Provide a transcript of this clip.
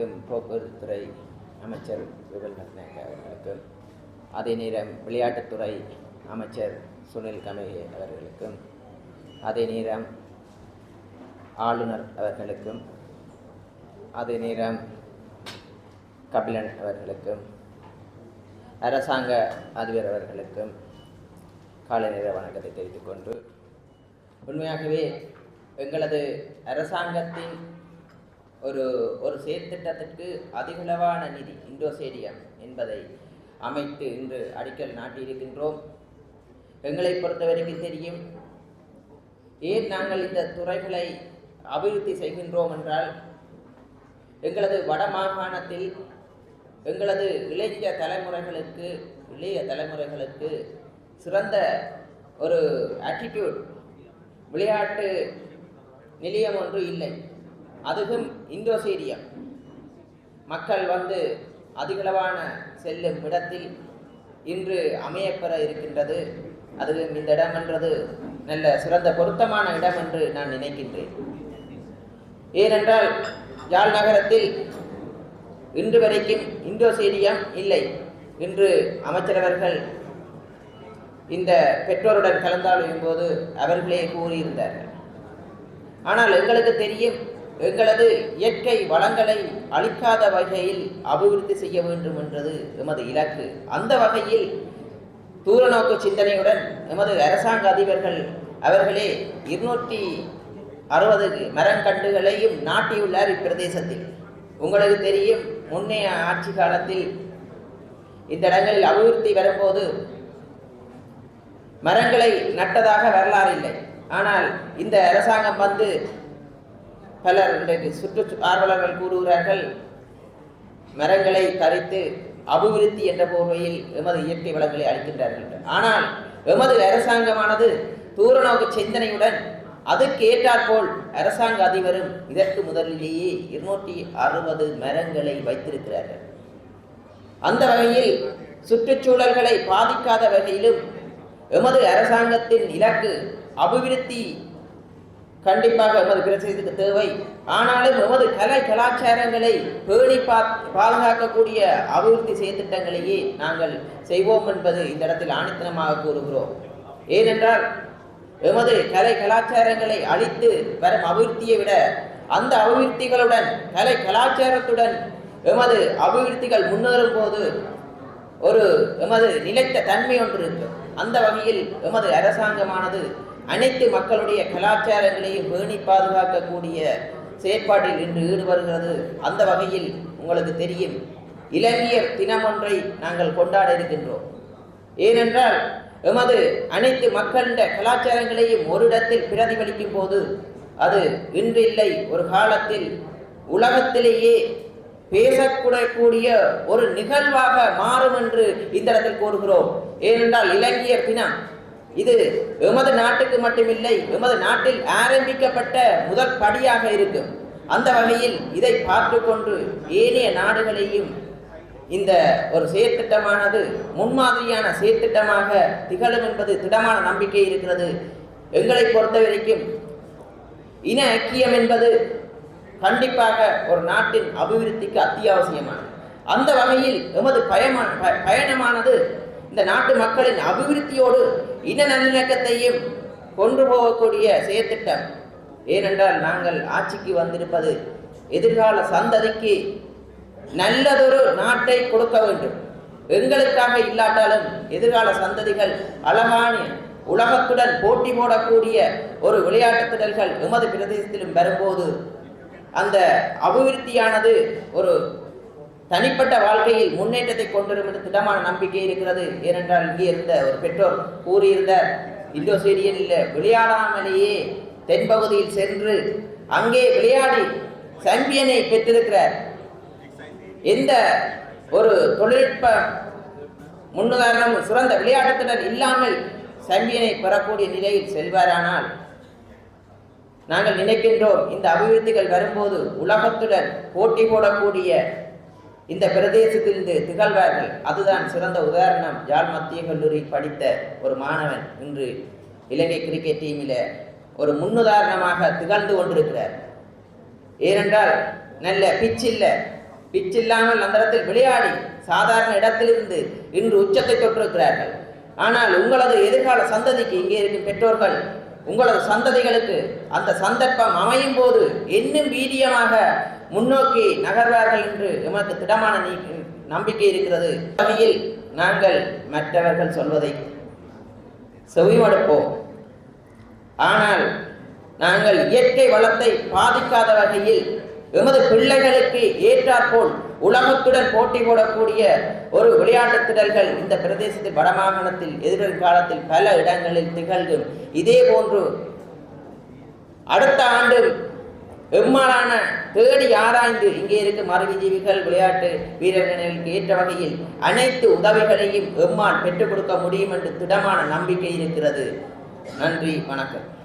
போக்குவரத்துறை அமைச்சர் விபல் பட்நாயக் அவர்களுக்கும் அதே நேரம் விளையாட்டுத்துறை அமைச்சர் சுனில் கமேகே அவர்களுக்கும் அதே நேரம் ஆளுநர் அவர்களுக்கும் அதே நேரம் கபிலன் அவர்களுக்கும் அரசாங்க அதிபர் அவர்களுக்கும் காலை நேர வணக்கத்தை தெரிவித்துக்கொண்டு உண்மையாகவே எங்களது அரசாங்கத்தின் ஒரு ஒரு செயற்திட்டத்திற்கு அதிகளவான நிதி இண்டோசேடியம் என்பதை அமைத்து இன்று அடிக்கல் நாட்டியிருக்கின்றோம். எங்களை பொறுத்தவரைக்கும் தெரியும் ஏன் நாங்கள் இந்த துறைகளை அபிவிருத்தி செய்கின்றோம் என்றால் எங்களது வடமாகாணத்தில் எங்களது இளைய தலைமுறைகளுக்கு இளைய தலைமுறைகளுக்கு சிறந்த ஒரு ஆட்டிடியூட் விளையாட்டு நிலையம் ஒன்று இல்லை. அதுவும் இந்தோ மக்கள் வந்து அதிகளவான செல்லும் இடத்தில் இன்று அமையப்பெற இருக்கின்றது. அதுவும் இந்த இடம் என்றது நல்ல சிறந்த பொருத்தமான இடம் என்று நான் நினைக்கின்றேன். ஏனென்றால் யாழ் நகரத்தில் இன்று வரைக்கும் இந்தோ இல்லை. இன்று அமைச்சரவர்கள் இந்த பெற்றோருடன் கலந்தாலும் போது அவர்களே கூறியிருந்தார்கள். ஆனால் எங்களுக்கு தெரியும் எங்களது இயற்கை வளங்களை அளிக்காத வகையில் அபிவிருத்தி செய்ய வேண்டும் என்றது எமது இலக்கு. அந்த வகையில் தூரநோக்கு சிந்தனையுடன் எமது அரசாங்க அதிபர்கள் அவர்களே இருநூற்றி அறுபது மரங்கண்டுகளையும் நாட்டியுள்ளார் இப்பிரதேசத்தில். உங்களுக்கு தெரியும் முன்னைய ஆட்சி காலத்தில் இந்த இடங்களில் அபிவிருத்தி வரும்போது மரங்களை நட்டதாக வரலாறு இல்லை. ஆனால் இந்த அரசாங்கம் வந்து பலர் இன்றைக்கு சுற்று ஆர்வலர்கள் கூறுகிறார்கள் மரங்களை தரித்து அபிவிருத்தி என்ற போர்வையில் எமது இயற்கை வளங்களை அளிக்கின்றார்கள். ஆனால் எமது அரசாங்கமானது தூரநோக்கு சிந்தனையுடன் அதுக்கு ஏற்றாற்போல் அரசாங்க அதிபரும் இதற்கு முதலிலேயே இருநூற்றி அறுபது மரங்களை வைத்திருக்கிறார்கள். அந்த வகையில் சுற்றுச்சூழல்களை பாதிக்காத வகையிலும் எமது அரசாங்கத்தின் இலக்கு அபிவிருத்தி கண்டிப்பாக எமது பிரதேசத்துக்கு தேவை. ஆனாலும் எமது கலை கலாச்சாரங்களை பேணி பா பாதுகாக்கக்கூடிய அபிவிருத்தி செயற்திட்டங்களையே நாங்கள் செய்வோம் என்பது இந்த இடத்தில் ஆணித்தனமாக கூறுகிறோம். ஏனென்றால் எமது கலை கலாச்சாரங்களை அழித்து வரும் அபிவிருத்தியை விட அந்த அபிவிருத்திகளுடன் கலை கலாச்சாரத்துடன் எமது அபிவிருத்திகள் முன்னேறும் போது ஒரு எமது நிலைத்த தன்மை ஒன்று இருக்கும் அந்த வகையில் எமது அரசாங்கமானது அனைத்து மக்களுடைய கலாச்சாரங்களையும் பேணி பாதுகாக்கக்கூடிய செயற்பாட்டில் இன்று ஈடுபடுகிறது. அந்த வகையில் உங்களுக்கு தெரியும் இளைஞர் தினம் ஒன்றை நாங்கள் கொண்டாட இருக்கின்றோம். ஏனென்றால் எமது அனைத்து மக்களின் கலாச்சாரங்களையும் ஒரு இடத்தில் பிரதிபலிக்கும் போது அது இன்று இல்லை ஒரு காலத்தில் உலகத்திலேயே பேசக்கூடக்கூடிய ஒரு நிகழ்வாக மாறும் என்று இந்த இடத்தில் கூறுகிறோம். ஏனென்றால் இளைஞர் தினம் இது எமது நாட்டுக்கு மட்டுமில்லை எமது நாட்டில் ஆரம்பிக்கப்பட்ட முதல் படியாக இருக்கும். அந்த வகையில் இதை பார்த்து கொண்டு ஏனைய நாடுகளையும் இந்த ஒரு செயற்திட்டமானது முன்மாதிரியான செயற்திட்டமாக திகழும் என்பது திடமான நம்பிக்கை இருக்கிறது. எங்களை பொறுத்த வரைக்கும் இன ஐக்கியம் என்பது கண்டிப்பாக ஒரு நாட்டின் அபிவிருத்திக்கு அத்தியாவசியமானது. அந்த வகையில் எமது பயமான ப- பயணமானது இந்த நாட்டு மக்களின் அபிவிருத்தியோடு இன நல்லிணக்கத்தையும் கொண்டு போகக்கூடிய செயற்திட்டம். ஏனென்றால் நாங்கள் ஆட்சிக்கு வந்திருப்பது எதிர்கால சந்ததிக்கு நல்லதொரு நாட்டை கொடுக்க வேண்டும். எங்களுக்காக இல்லாட்டாலும் எதிர்கால சந்ததிகள் அழகான உலகத்துடன் போட்டி போடக்கூடிய ஒரு விளையாட்டு திடல்கள் எமது பிரதேசத்திலும் வரும்போது அந்த அபிவிருத்தியானது ஒரு தனிப்பட்ட வாழ்க்கையில் முன்னேற்றத்தை கொண்டு என்று திடமான நம்பிக்கை இருக்கிறது. ஏனென்றால் இங்கே இருந்த ஒரு பெற்றோர் கூறியிருந்த இந்தோ ஸ்டேடியனில் விளையாடாமலேயே தென்பகுதியில் சென்று அங்கே விளையாடி சாம்பியனை பெற்றிருக்கிறார் எந்த ஒரு தொழில்நுட்ப முன்னுதாரணம் சிறந்த விளையாட்டுத்தினர் இல்லாமல் சாம்பியனை பெறக்கூடிய நிலையில் செல்வாரானால் நாங்கள் நினைக்கின்றோம் இந்த அபிவிருத்திகள் வரும்போது உலகத்துடன் போட்டி போடக்கூடிய இந்த பிரதேசத்திலிருந்து திகழ்வார்கள். அதுதான் சிறந்த உதாரணம். யாழ் மத்திய கல்லூரி படித்த ஒரு மாணவன் இன்று இலங்கை கிரிக்கெட் டீமில் ஒரு முன்னுதாரணமாக திகழ்ந்து கொண்டிருக்கிறார். ஏனென்றால் நல்ல பிச் இல்லை. பிச் இல்லாமல் அந்த இடத்தில் விளையாடி சாதாரண இடத்திலிருந்து இன்று உச்சத்தை தொற்றிருக்கிறார்கள் ஆனால் உங்களது எதிர்கால சந்ததிக்கு இங்கே இருக்கும் பெற்றோர்கள் உங்களது சந்ததிகளுக்கு அந்த சந்தர்ப்பம் அமையும் போது இன்னும் வீரியமாக முன்னோக்கி நகர்வார்கள் என்று எமக்கு திடமான நீ- நம்பிக்கை இருக்கிறது. வகையில் நாங்கள் மற்றவர்கள் சொல்வதை செவிமடுப்போம். ஆனால் நாங்கள் இயற்கை வளத்தை பாதிக்காத வகையில் எமது பிள்ளைகளுக்கு ஏற்றாற்போல் உலகத்துடன் போட்டி போடக்கூடிய ஒரு விளையாட்டுத் திடல்கள் இந்த பிரதேசத்தில் வடமாகாணத்தில் எதிர்காலத்தில் பல இடங்களில் திகழ்கும். இதே போன்று அடுத்த ஆண்டு எம்மாறான தேடி ஆராய்ந்து இங்கே இருக்கும் அறிவுஜீவிகள் விளையாட்டு வீரர்களுக்கு ஏற்ற வகையில் அனைத்து உதவிகளையும் எம்மான் பெற்றுக் கொடுக்க முடியும் என்று திடமான நம்பிக்கை இருக்கிறது. நன்றி வணக்கம்.